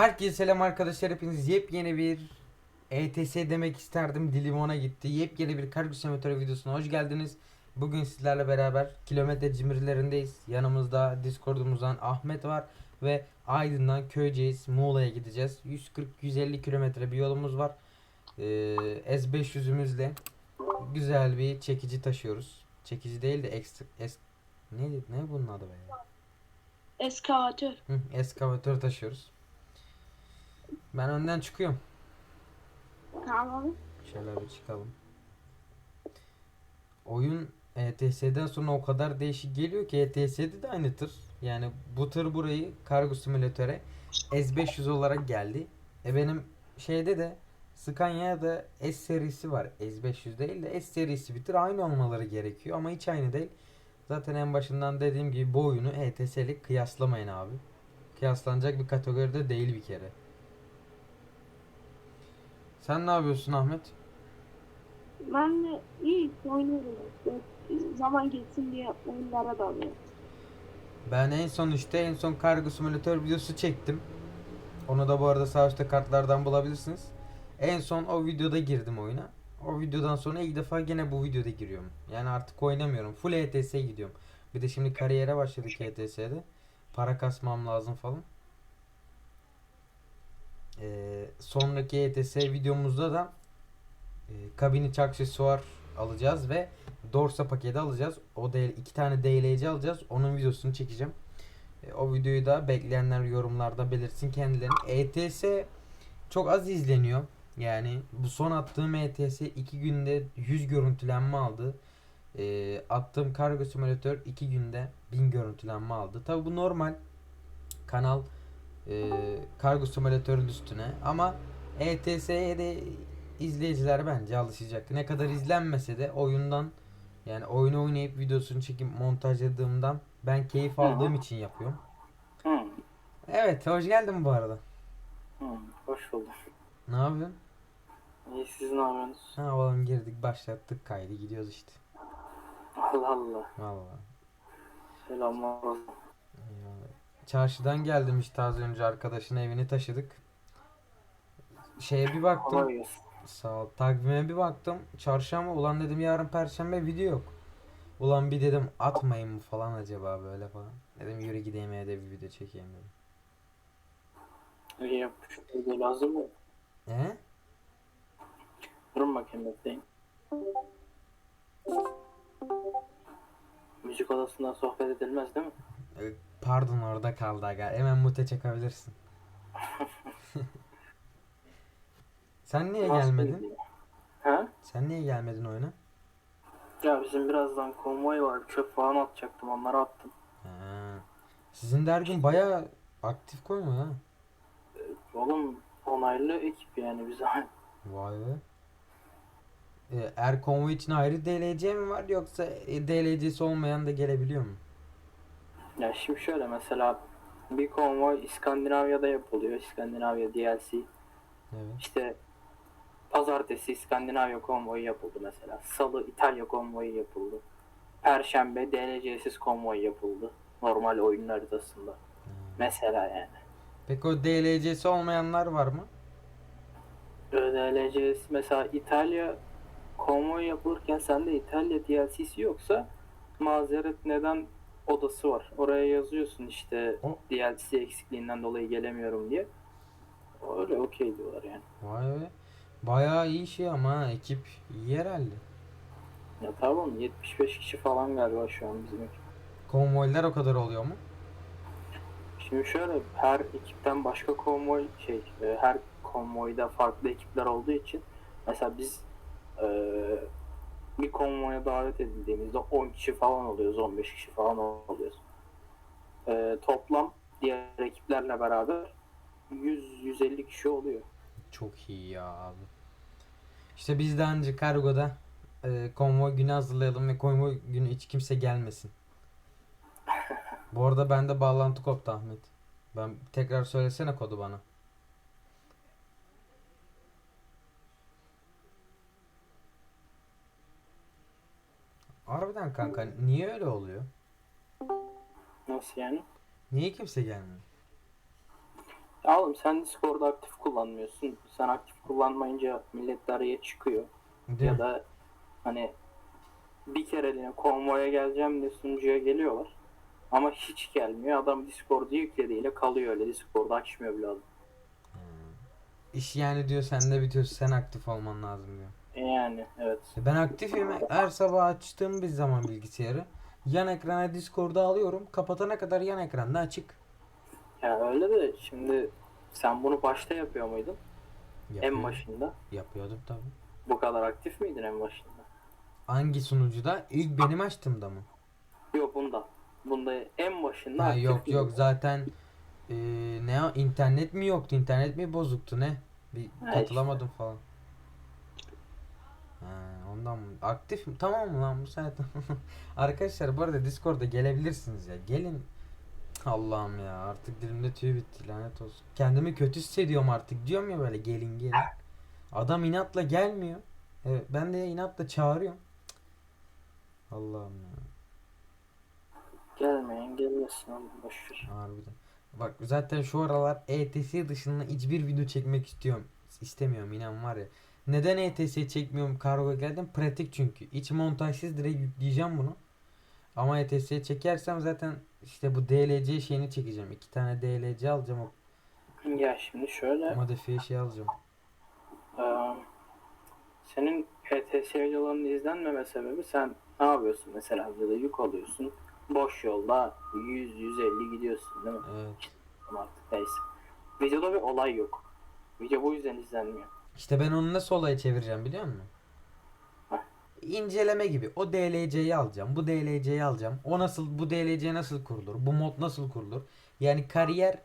Herkese selam arkadaşlar hepiniz yepyeni bir ETS demek isterdim dilim ona gitti. Yepyeni bir kargo simülatörü videosuna hoş geldiniz. Bugün sizlerle beraber kilometre cimrilerindeyiz. Yanımızda Discord'umuzdan Ahmet var ve Aydın'dan Köyceğiz Muğla'ya gideceğiz. 140-150 kilometre bir yolumuz var. Ee, S500'ümüzle güzel bir çekici taşıyoruz. Çekici değil de ekstra es ne ne bunun adı be? Eskavatör. Hı, eskavatör taşıyoruz. Ben önden çıkıyorum. Tamam. Şöyle bir çıkalım. Oyun ETS'den sonra o kadar değişik geliyor ki ETS'de de aynı tır. Yani bu tır burayı kargo simülatöre S500 olarak geldi. E benim şeyde de Scania'da S serisi var. S500 değil de S serisi bir tır aynı olmaları gerekiyor ama hiç aynı değil. Zaten en başından dediğim gibi bu oyunu ETS'lik kıyaslamayın abi. Kıyaslanacak bir kategoride değil bir kere. Sen ne yapıyorsun Ahmet? Ben de iyi oynuyorum. Zaman geçsin diye oyunlara dalıyorum. Ben en son işte en son kargo simülatör videosu çektim. Onu da bu arada sağ üstte kartlardan bulabilirsiniz. En son o videoda girdim oyuna. O videodan sonra ilk defa gene bu videoda giriyorum. Yani artık oynamıyorum. Full ETS'ye gidiyorum. Bir de şimdi kariyere başladık ETS'de. Para kasmam lazım falan. Ee, sonraki ETS videomuzda da e, kabin içi aksesuar alacağız ve Dorsa paketi alacağız. O değil iki tane DLC alacağız. Onun videosunu çekeceğim. E, o videoyu da bekleyenler yorumlarda belirtsin kendilerini. ETS çok az izleniyor. Yani bu son attığım ETS 2 günde 100 görüntülenme aldı. E, attığım kargo simülatör 2 günde 1000 görüntülenme aldı. Tabi bu normal. Kanal e, kargo simülatörün üstüne ama ETS'ye de izleyiciler bence alışacak. Ne kadar izlenmese de oyundan yani oyunu oynayıp videosunu çekip montajladığımdan ben keyif aldığım için yapıyorum. Hı, Evet, hoş geldin bu arada. hı, hoş bulduk. Ne yapıyorsun? İyi siz ne yapıyorsunuz? Ha oğlum girdik, başlattık kaydı, gidiyoruz işte. Allah Allah. Vallahi. Selamlar. Eyvallah. Çarşıdan geldim işte az önce arkadaşın evini taşıdık. Şeye bir baktım. Kolay gelsin. Sağ ol. Takvime bir baktım. Çarşamba ulan dedim yarın perşembe video yok. Ulan bir dedim atmayın mı falan acaba böyle falan. Dedim yürü gideyim evde bir video çekeyim dedim. İyi yapmış. Video lazım mı? He? Durun bakayım bekleyin. Müzik odasında sohbet edilmez değil mi? E, Pardon orada kaldı aga. Hemen mute çekebilirsin. Sen niye Nasıl gelmedin? Ha? Sen niye gelmedin oyuna? Ya bizim birazdan konvoy var. Çöp falan atacaktım. Onları attım. Ha. Sizin dergin bayağı aktif koyma ha. Oğlum onaylı ekip yani bize. Vay be. E, er konvoy için ayrı DLC mi var yoksa e, DLC'si olmayan da gelebiliyor mu? Ya şimdi şöyle mesela bir konvoy İskandinavya'da yapılıyor. İskandinavya DLC. Evet. İşte pazartesi İskandinavya konvoyu yapıldı mesela. Salı İtalya konvoyu yapıldı. Perşembe DLC'siz konvoy yapıldı. Normal oyun haritasında. Ha. Mesela yani. Peki o DLC'si olmayanlar var mı? DLC'si mesela İtalya konvoy yapılırken sende İtalya DLC'si yoksa mazeret neden odası var. Oraya yazıyorsun işte O- DLC eksikliğinden dolayı gelemiyorum diye. Öyle okey diyorlar yani. Vay be. Bayağı iyi şey ama ha, ekip iyi herhalde. Ya tamam 75 kişi falan galiba şu an bizim ekip. Konvoylar o kadar oluyor mu? Şimdi şöyle her ekipten başka konvoy şey e, her konvoyda farklı ekipler olduğu için mesela biz e, bir konvoya davet edildiğimizde 10 kişi falan oluyoruz 15 kişi falan oluyoruz. E, toplam diğer ekiplerle beraber 100-150 kişi oluyor. Çok iyi ya abi. İşte biz daha önce kargoda e, konvoy günü hazırlayalım ve konvoy günü hiç kimse gelmesin. Bu arada bende bağlantı koptu Ahmet. Ben tekrar söylesene kodu bana. Harbiden kanka niye öyle oluyor? Nasıl yani? Niye kimse gelmiyor? Ya oğlum sen Discord'u aktif kullanmıyorsun. Sen aktif kullanmayınca millet de araya çıkıyor. Değil ya mi? da hani bir kereliğine konvoya geleceğim diye sunucuya geliyorlar. Ama hiç gelmiyor. Adam Discord'u yüklediğiyle kalıyor öyle. Discord'u açmıyor bile adam. İş yani diyor sende bitiyor sen aktif olman lazım diyor. E Yani evet. Ben aktifim. Her sabah açtığım bir zaman bilgisayarı yan ekrana Discord'u alıyorum. Kapatana kadar yan ekranda açık. Ya öyle de şimdi sen bunu başta yapıyor muydun? En Yapıyorum. başında. Yapıyordum tabii. Bu kadar aktif miydin en başında? Hangi sunucuda? İlk benim açtığımda mı? Yok bunda. Bunda en başında Ha, aktif yok miydin? yok zaten eee, ne internet mi yoktu? İnternet mi bozuktu ne? Bir Ha, katılamadım falan. Ha, ondan mı? Aktif mi? Tamam mı lan bu saatte? Arkadaşlar bu arada Discord'a gelebilirsiniz ya. Gelin. Allah'ım ya artık dilimde tüy bitti lanet olsun. Kendimi kötü hissediyorum artık diyorum ya böyle gelin gelin. Adam inatla gelmiyor. Evet, ben de inatla çağırıyorum. Allah'ım ya. Gelmeyin gelmesin oğlum boşver. Harbiden. Bak zaten şu aralar ETS dışında hiçbir video çekmek istiyorum. İstemiyorum inan var ya. Neden ETS çekmiyorum kargo geldim? Pratik çünkü. İç montajsız direkt yükleyeceğim bunu. Ama ETS çekersem zaten işte bu DLC şeyini çekeceğim. İki tane DLC alacağım. O Ya şimdi şöyle modifiye şey alacağım. Ee, senin PTS videolarının izlenmeme sebebi sen ne yapıyorsun mesela videoda yük alıyorsun boş yolda 100-150 gidiyorsun değil mi? Evet. Ama artık neyse. Videoda bir olay yok. Video bu yüzden izlenmiyor. İşte ben onu nasıl olaya çevireceğim biliyor musun? İnceleme gibi. O DLC'yi alacağım. Bu DLC'yi alacağım. O nasıl bu DLC nasıl kurulur? Bu mod nasıl kurulur? Yani kariyer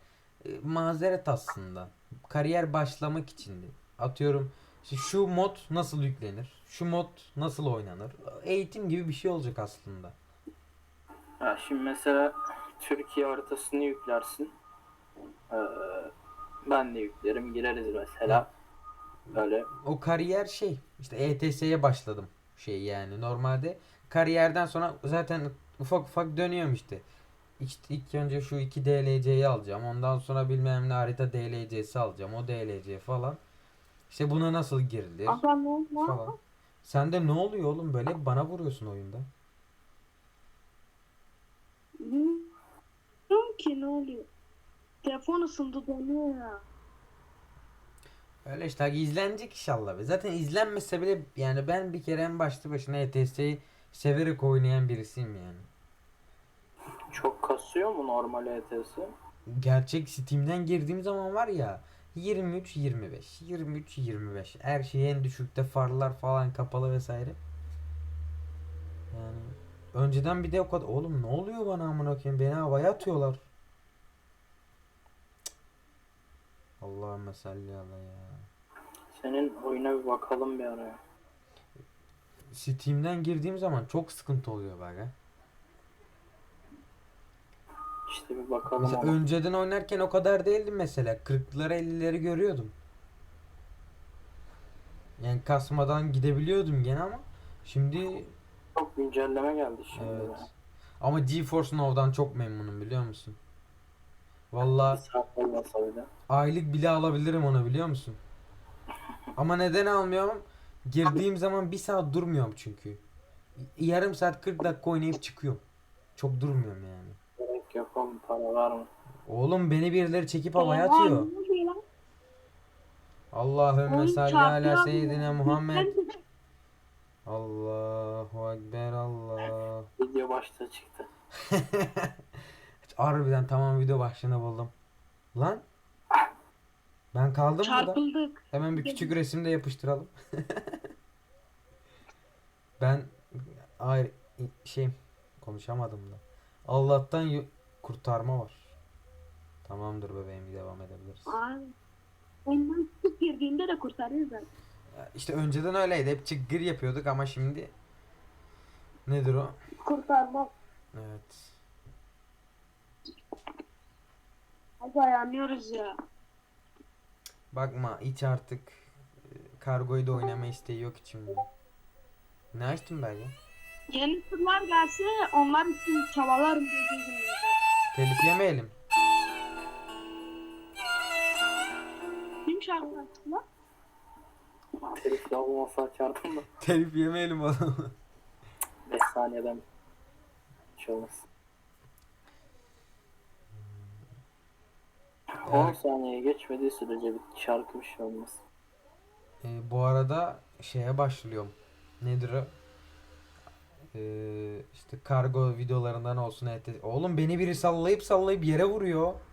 e, mazeret aslında. Kariyer başlamak içindi. Atıyorum işte şu mod nasıl yüklenir? Şu mod nasıl oynanır? Eğitim gibi bir şey olacak aslında. Ya şimdi mesela Türkiye haritasını yüklersin. Ee, ben de yüklerim gireriz mesela. Böyle O kariyer şey işte ETS'ye başladım şey yani normalde kariyerden sonra zaten ufak ufak dönüyorum işte. İşte ilk önce şu iki DLC'yi alacağım. Ondan sonra bilmem ne harita DLC'si alacağım. O DLC falan. İşte buna nasıl girilir Aga ne oldu? falan. Sende ne oluyor oğlum böyle bana vuruyorsun oyunda. Bilmiyorum ki ne oluyor. Telefon ısındı donuyor ya. Öyle işte izlenecek inşallah. be. Zaten izlenmese bile yani ben bir kere en başlı başına ETS'yi severek oynayan birisiyim yani. çok kasıyor mu normal ETS? gerçek Steam'den girdiğim zaman var ya 23 25 23 25 her şey en düşükte farlar falan kapalı vesaire. Yani önceden bir de o kadar oğlum ne oluyor bana amına koyayım beni havaya atıyorlar. Cık. Allahümme salli ala ya. Senin oyuna bir bakalım bir araya. Steam'den girdiğim zaman çok sıkıntı oluyor ha. İşte bir bakalım Mesela ama. önceden oynarken o kadar değildim mesela. 40'ları 50'leri görüyordum. Yani kasmadan gidebiliyordum gene ama şimdi Çok güncelleme geldi şimdi. evet. de. Ama GeForce Now'dan çok memnunum biliyor musun? Bile. aylık bile alabilirim onu biliyor musun? Ama neden almıyorum? Girdiğim zaman bir saat durmuyorum çünkü. Yarım saat 40 dakika oynayıp çıkıyorum. Çok durmuyorum yani. Gerek yok oğlum para var mı? Oğlum beni birileri çekip havaya atıyor. Allahümme salli ala seyyidina Muhammed. Allahu Ekber Allah. Video başta çıktı. Harbiden tamam video başlığını buldum. Lan. Ben kaldım burada. Çarpıldık. Hemen bir küçük resim de yapıştıralım. ben ay şey konuşamadım da. Allah'tan yu- kurtarma var. Tamamdır bebeğim devam edebiliriz. Ay. Ondan çıkıp girdiğinde de kurtarırız zaten. İşte önceden öyleydi. Hep çıkgır yapıyorduk ama şimdi nedir o? Kurtarma. Evet. Hadi ayarlıyoruz ya. Bakma hiç artık e, kargoyu da oynama isteği yok içimde. Ne açtın belki? Yeni tırlar gelse onlar için çabalarım gibi. Telif yemeyelim. şarkı açtı lan? Telif olmasa açardım da. Telif yemeyelim adamı. 5 saniyeden şey olmaz. 10 Evet. saniye geçmediği sürece bir şarkı bir şey olmaz. Ee, bu arada şeye başlıyorum. Nedir o? Ee, işte kargo videolarından olsun. et- Oğlum beni biri sallayıp sallayıp yere vuruyor.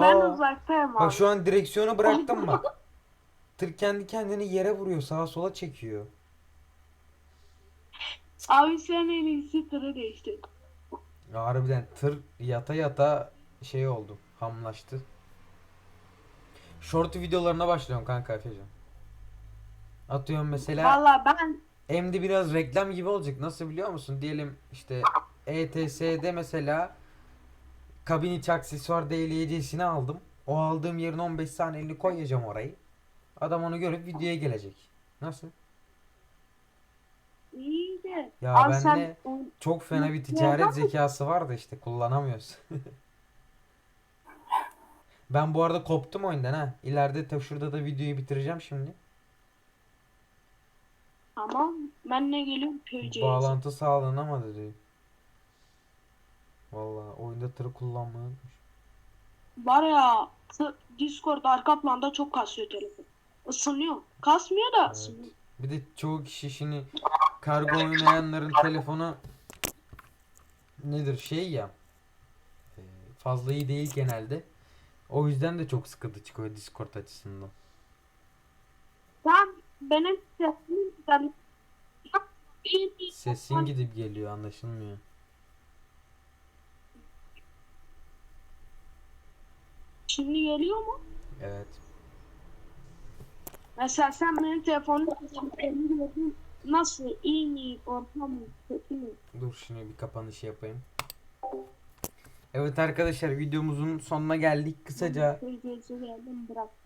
Ben Aa, uzaktayım abi. bak şu an direksiyonu bıraktım bak. Tır kendi kendini yere vuruyor. Sağa sola çekiyor. Abi sen en iyisi tırı değiştir. Harbiden tır yata yata şey oldu. Hamlaştı. Short videolarına başlıyorum kanka Efecan. Atıyorum mesela Valla ben hem de biraz reklam gibi olacak. Nasıl biliyor musun? Diyelim işte ETS'de mesela kabin içi aksesuar DLC'sini aldım. O aldığım yerin 15 saniyeliğini koyacağım orayı. Adam onu görüp videoya gelecek. Nasıl? iyi de. Ya abi ben sen de o- çok fena bir ticaret zekası var da işte kullanamıyoruz. Ben bu arada koptum oyundan ha. İleride ta şurada da videoyu bitireceğim şimdi. Tamam. Ben ne geliyorum köyceğiz. Bağlantı sağlanamadı diyor. Vallahi oyunda tırı kullanmayı unutmuş. Var ya Discord arka planda çok kasıyor telefon. Isınıyor. Kasmıyor da Evet. ısınıyor. Bir de çoğu kişi şimdi kargo oynayanların telefonu nedir şey ya e, fazla iyi değil genelde. O yüzden de çok sıkıntı çıkıyor Discord açısından. Ben benim sesim güzel. Sesin gidip geliyor anlaşılmıyor. Şimdi geliyor mu? Evet. Mesela sen benim telefonum nasıl? İyi mi? Orta mı? Kötü mü? Dur şimdi bir kapanış yapayım. Evet arkadaşlar videomuzun sonuna geldik. Kısaca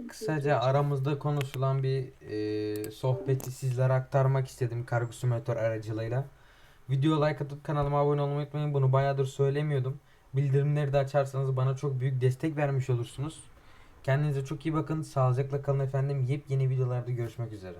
kısaca aramızda konuşulan bir e, sohbeti sizlere aktarmak istedim kargo simülatör aracılığıyla. Video like atıp kanalıma abone olmayı unutmayın. Bunu bayağıdır söylemiyordum. Bildirimleri de açarsanız bana çok büyük destek vermiş olursunuz. Kendinize çok iyi bakın. Sağlıcakla kalın efendim. Yepyeni videolarda görüşmek üzere.